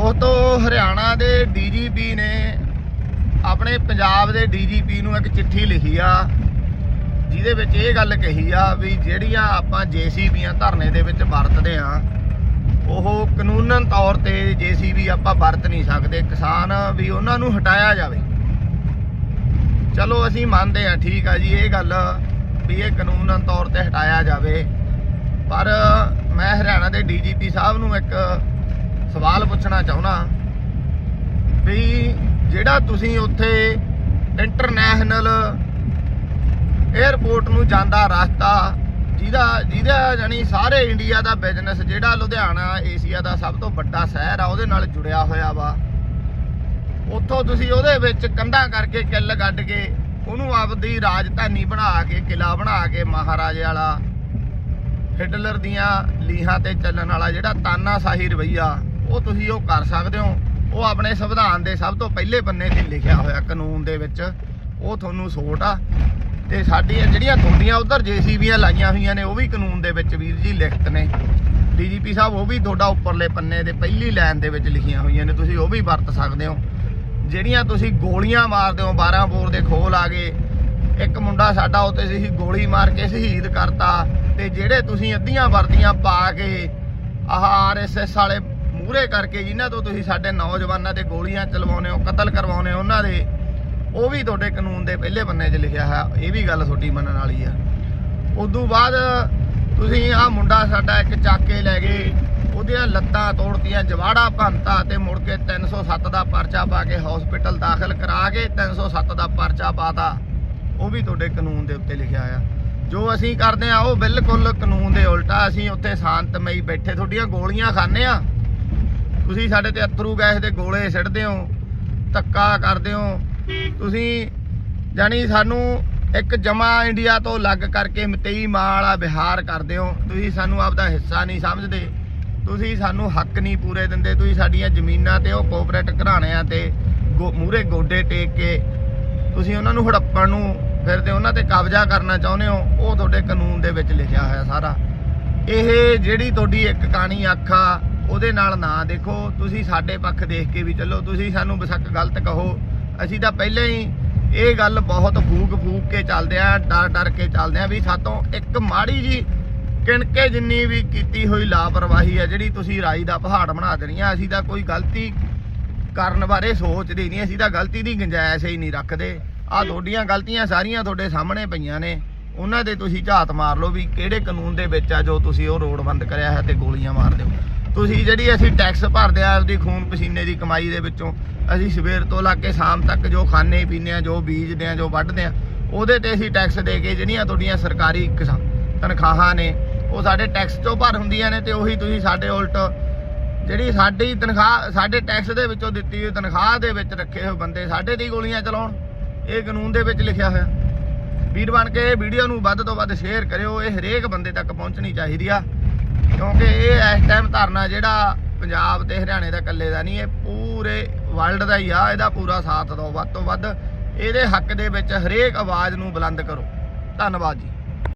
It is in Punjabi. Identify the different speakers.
Speaker 1: ਦੋਸਤੋ, ਹਰਿਆਣਾ ਦੇ ਡੀਜੀਪੀ ਨੇ ਆਪਣੇ ਪੰਜਾਬ ਦੇ ਡੀਜੀਪੀ ਨੂੰ ਇੱਕ ਚਿੱਠੀ ਲਿਖੀ ਆ, ਜਿਹਦੇ ਵਿੱਚ ਇਹ ਗੱਲ ਕਹੀ ਆ ਵੀ ਜਿਹੜੀਆਂ ਆਪਾਂ ਜੀਸੀਬੀਆਂ ਧਰਨੇ ਦੇ ਵਿੱਚ ਵਰਤਦੇ ਆ, ਉਹ ਕਾਨੂੰਨਨ ਤੌਰ ਤੇ ਜੀਸੀਬੀ ਆਪਾਂ ਵਰਤ ਨਹੀਂ ਸਕਦੇ, ਕਿਸਾਨ ਵੀ ਉਹਨਾਂ ਨੂੰ ਹਟਾਇਆ ਜਾਵੇ। ਚਲੋ, ਅਸੀਂ ਮੰਨਦੇ ਆ, ਠੀਕ ਆ ਜੀ, ਇਹ ਗੱਲ ਵੀ ਇਹ ਕਾਨੂੰਨਨ ਤੌਰ ਤੇ ਹਟਾਇਆ ਜਾਵੇ। ਪਰ ਮੈਂ ਹਰਿਆਣਾ ਦੇ ਡੀਜੀਪੀ ਸਾਹਿਬ ਨੂੰ ਇੱਕ ਸਵਾਲ ਪੁੱਛਣਾ ਚਾਹੁੰਦਾ ਵੀ ਜਿਹੜਾ ਤੁਸੀਂ ਉੱਥੇ ਇੰਟਰਨੈਸ਼ਨਲ 에ਅਰਪੋਰਟ ਨੂੰ ਜਾਂਦਾ ਰਸਤਾ, ਜਿਹਦਾ ਜਿਹਦਾ ਜਾਨੀ ਸਾਰੇ ਇੰਡੀਆ ਦਾ ਬਿਜ਼ਨਸ ਜਿਹੜਾ ਲੁਧਿਆਣਾ ਏਸ਼ੀਆ ਦਾ ਸਭ ਤੋਂ ਵੱਡਾ ਸ਼ਹਿਰ ਆ, ਉਹਦੇ ਨਾਲ ਜੁੜਿਆ ਹੋਇਆ ਵਾ। ਉੱਥੋਂ ਤੁਸੀਂ ਉਹਦੇ ਵਿੱਚ ਕੰਧਾਂ ਕਰਕੇ ਕਿੱਲ ਗੱਡ ਕੇ ਉਹਨੂੰ ਆਪਦੀ ਰਾਜਧਾਨੀ ਬਣਾ ਕੇ ਕਿਲਾ ਬਣਾ ਕੇ ਮਹਾਰਾਜੇ ਵਾਲਾ ਹਿਟਲਰ ਦੀਆਂ ਲੀਹਾਂ ਤੇ ਚੱਲਣ ਵਾਲਾ ਜਿਹੜਾ ਤਾਨਾਸ਼ਾਹੀ ਰਵਈਆ ਉਹ ਤੁਸੀਂ ਉਹ ਕਰ ਸਕਦੇ ਹੋ। ਉਹ ਆਪਣੇ ਸੰਵਿਧਾਨ ਦੇ ਸਭ ਤੋਂ ਪਹਿਲੇ ਪੰਨੇ ਤੇ ਲਿਖਿਆ ਹੋਇਆ ਕਾਨੂੰਨ ਦੇ ਵਿੱਚ। ਉਹ ਤੁਹਾਨੂੰ ਸੋਟ ਆ। ਤੇ ਸਾਡੀਆਂ ਜਿਹੜੀਆਂ ਤੁਹਾਡੀਆਂ ਉਧਰ ਜੀਸੀਬੀਆਂ ਲਾਈਆਂ ਹੋਈਆਂ ਨੇ, ਉਹ ਵੀ ਕਾਨੂੰਨ ਦੇ ਵਿੱਚ ਵੀਰ ਜੀ ਲਿਖਤ ਨੇ। ਡੀਜੀਪੀ ਸਾਹਿਬ, ਉਹ ਵੀ ਤੁਹਾਡਾ ਉੱਪਰਲੇ ਪੰਨੇ ਦੇ ਪਹਿਲੀ ਲਾਈਨ ਦੇ ਵਿੱਚ ਲਿਖੀਆਂ ਹੋਈਆਂ ਨੇ। ਤੁਸੀਂ ਉਹ ਵੀ ਵਰਤ ਸਕਦੇ ਹੋ। ਜਿਹੜੀਆਂ ਤੁਸੀਂ ਗੋਲੀਆਂ ਮਾਰਦੇ ਹੋ 12 ਬੋਰ ਦੇ ਖੋਲ ਆ ਗਏ। ਇੱਕ ਮੁੰਡਾ ਸਾਡਾ ਉੱਤੇ ਸੀ, ਗੋਲੀ ਮਾਰ ਕੇ ਸ਼ਹੀਦ ਕਰਤਾ। ਤੇ ਜਿਹੜੇ ਤੁਸੀਂ ਅੱਧੀਆਂ ਵਰਦੀਆਂ ਪਾ ਕੇ, ਆਹ ਆਰਐਸਐਸ ਵਾਲੇ ਮੂਹਰੇ ਕਰਕੇ ਜਿਨ੍ਹਾਂ ਤੋਂ ਤੁਸੀਂ ਸਾਡੇ ਨੌਜਵਾਨਾਂ ਤੇ ਗੋਲੀਆਂ ਚਲਵਾਉਂਦੇ ਹੋ, ਕਤਲ ਕਰਵਾਉਂਦੇ ਹੋ, ਉਹਨਾਂ ਦੇ, ਉਹ ਵੀ ਤੁਹਾਡੇ ਕਾਨੂੰਨ ਦੇ ਪਹਿਲੇ ਪੰਨੇ 'ਚ ਲਿਖਿਆ ਹੈ। ਇਹ ਵੀ ਗੱਲ ਤੁਹਾਡੀ ਮੰਨਣ ਵਾਲੀ ਆ। ਉਦੋਂ ਬਾਅਦ ਤੁਸੀਂ ਆਹ ਮੁੰਡਾ ਸਾਡਾ ਇੱਕ ਚਾਕੇ ਲੈ ਗਏ, ਉਹਦੀਆਂ ਲੱਤਾਂ ਤੋੜਤੀਆਂ, ਜਵਾੜਾ ਭੰਨਤਾ ਤੇ ਮੁੜ ਕੇ 307 ਦਾ ਪਰਚਾ ਪਾ ਕੇ ਹਸਪੀਟਲ ਦਾਖਲ ਕਰਾ ਕੇ 307 ਦਾ ਪਰਚਾ ਪਾਤਾ। ਉਹ ਵੀ ਤੁਹਾਡੇ ਕਾਨੂੰਨ ਦੇ ਉੱਤੇ ਲਿਖਿਆ ਆ। ਜੋ ਅਸੀਂ ਕਰਦੇ ਆ, ਉਹ ਬਿਲਕੁਲ ਕਾਨੂੰਨ ਦੇ ਉਲਟਾ ਅਸੀਂ ਉੱਥੇ ਸ਼ਾਂਤਮਈ ਬੈਠੇ, ਤੁਹਾਡੀਆਂ ਗੋਲੀਆਂ ਖਾਂਦੇ ਆ। ਤੁਸੀਂ ਸਾਡੇ ਤੇ ਅਥਰੂ ਗੈਸ ਦੇ ਗੋਲੇ ਸਿੱਟਦੇ ਹੋ, ਧੱਕਾ ਕਰਦੇ ਹੋ, ਤੁਸੀਂ ਜਾਨੀ ਸਾਨੂੰ ਇੱਕ ਜਮਾ ਇੰਡੀਆ ਤੋਂ ਅਲੱਗ ਕਰਕੇ ਮਤਈ ਮਾਂ ਵਾਲਾ ਵਿਹਾਰ ਕਰਦੇ ਹੋ, ਤੁਸੀਂ ਸਾਨੂੰ ਆਪਦਾ ਹਿੱਸਾ ਨਹੀਂ ਸਮਝਦੇ, ਤੁਸੀਂ ਸਾਨੂੰ ਹੱਕ ਨਹੀਂ ਪੂਰੇ ਦਿੰਦੇ, ਤੁਸੀਂ ਸਾਡੀਆਂ ਜ਼ਮੀਨਾਂ ਤੇ ਉਹ ਕੋਆਪਰੇਟ ਘਰਾਣਿਆਂ ਤੇ ਮੂਰੇ ਗੋਡੇ ਟੇਕ ਕੇ ਤੁਸੀਂ ਉਹਨਾਂ ਨੂੰ ਹੜੱਪਣ ਨੂੰ ਫਿਰ ਤੇ ਉਹਨਾਂ ਤੇ ਕਬਜ਼ਾ ਕਰਨਾ ਚਾਹੁੰਦੇ ਹੋ, ਉਹ ਤੁਹਾਡੇ ਕਾਨੂੰਨ ਦੇ ਵਿੱਚ ਲਿਖਿਆ ਹੋਇਆ ਸਾਰਾ। ਇਹ ਜਿਹੜੀ ਤੁਹਾਡੀ ਇੱਕ ਕਹਾਣੀ ਆਖਾ ਉਹਦੇ ਨਾਲ ਨਾ ਦੇਖੋ, ਤੁਸੀਂ ਸਾਡੇ ਪੱਖ ਦੇਖ ਕੇ ਵੀ ਚੱਲੋ, ਤੁਸੀਂ ਸਾਨੂੰ ਬਸਕ ਗਲਤ ਕਹੋ। ਅਸੀਂ ਤਾਂ ਪਹਿਲਾਂ ਹੀ ਇਹ ਗੱਲ ਬਹੁਤ ਫੂਕ ਫੂਕ ਕੇ ਚੱਲਦੇ ਆ, ਡਰ ਡਰ ਕੇ ਚੱਲਦੇ ਆ ਵੀ ਸਾਤੋਂ ਇੱਕ ਮਾੜੀ ਜੀ ਕਿਣਕੇ ਜਿੰਨੀ ਵੀ ਕੀਤੀ ਹੋਈ ਲਾਪਰਵਾਹੀ ਆ ਜਿਹੜੀ ਤੁਸੀਂ ਰਾਈ ਦਾ ਪਹਾੜ ਬਣਾ ਦੇਣੀ ਆ, ਅਸੀਂ ਤਾਂ ਕੋਈ ਗਲਤੀ ਕਰਨ ਬਾਰੇ ਸੋਚਦੇ ਨਹੀਂ, ਅਸੀਂ ਤਾਂ ਗਲਤੀ ਦੀ ਗੁੰਜਾਇਸ਼ ਹੀ ਨਹੀਂ ਰੱਖਦੇ। ਆ ਤੁਹਾਡੀਆਂ ਗਲਤੀਆਂ ਸਾਰੀਆਂ ਤੁਹਾਡੇ ਸਾਹਮਣੇ ਪਈਆਂ ਨੇ। ਉਹਨਾਂ ਦੇ ਤੁਸੀਂ ਝਾਤ ਮਾਰ ਲਓ ਵੀ ਕਿਹੜੇ ਕਾਨੂੰਨ ਦੇ ਵਿੱਚ ਆ ਜੋ ਤੁਸੀਂ ਉਹ ਰੋਡ ਬੰਦ ਕਰਿਆ ਹੈ ਤੇ ਗੋਲੀਆਂ ਮਾਰ ਦਿਓ। ਤੁਸੀਂ ਜਿਹੜੀ ਅਸੀਂ ਟੈਕਸ ਭਰਦੇ ਆ, ਆਪਦੀ ਖੂਨ ਪਸੀਨੇ ਦੀ ਕਮਾਈ ਦੇ ਵਿੱਚੋਂ, ਅਸੀਂ ਸਵੇਰ ਤੋਂ ਲੱਗ ਕੇ ਸ਼ਾਮ ਤੱਕ ਜੋ ਖਾਣੇ ਪੀਂਦੇ ਆ, ਜੋ ਬੀਜਦੇ ਆ, ਜੋ ਵੱਢਦੇ ਆ, ਉਹਦੇ ਤੇ ਅਸੀਂ ਟੈਕਸ ਦੇ ਕੇ ਜਿਹੜੀਆਂ ਤੁਹਾਡੀਆਂ ਸਰਕਾਰੀ ਕਿਸਾ- ਤਨਖਾਹਾਂ ਨੇ, ਉਹ ਸਾਡੇ ਟੈਕਸ ਚੋਂ ਭਰ ਹੁੰਦੀਆਂ ਨੇ ਤੇ ਉਹੀ ਤੁਸੀਂ ਸਾਡੇ ਉਲਟ ਜਿਹੜੀ ਸਾਡੀ ਤਨਖਾਹ, ਸਾਡੇ ਟੈਕਸ ਦੇ ਵਿੱਚੋਂ ਦਿੱਤੀ ਹੋਈ ਤਨਖਾਹ ਦੇ ਵਿੱਚ ਰੱਖੇ ਹੋਏ ਬੰਦੇ ਸਾਡੇ ਤੇ ਹੀ ਗੋਲੀਆਂ ਚਲਾਉਣ। ਇਹ ਕਾਨੂੰਨ ਦੇ ਵਿੱਚ ਲਿਖਿਆ ਹੋਇਆ। ਵੀਰ ਬਣ ਕੇ ਇਹ ਵੀਡੀਓ ਨੂੰ ਵੱਧ ਤੋਂ ਵੱਧ ਸ਼ੇਅਰ ਕਰਿਓ, ਇਹ ਹਰੇਕ ਬੰਦੇ ਤੱਕ ਪਹੁੰਚਣੀ ਚਾਹੀਦੀ ਆ। ਕਿਉਂਕਿ ਇਹ ਇਸ ਟਾਈਮ ਧਰਨਾ ਜਿਹੜਾ ਪੰਜਾਬ ਤੇ ਹਰਿਆਣੇ ਦਾ ਇਕੱਲੇ ਦਾ ਨਹੀਂ, ਇਹ ਪੂਰੇ ਵਰਲਡ ਦਾ ਹੀ ਆ, ਇਹਦਾ ਪੂਰਾ ਸਾਥ ਦਿਓ, ਵੱਧ ਤੋਂ ਵੱਧ ਇਹਦੇ ਹੱਕ ਦੇ ਵਿੱਚ ਹਰੇਕ ਆਵਾਜ਼ ਨੂੰ ਬੁਲੰਦ ਕਰੋ। ਧੰਨਵਾਦ ਜੀ।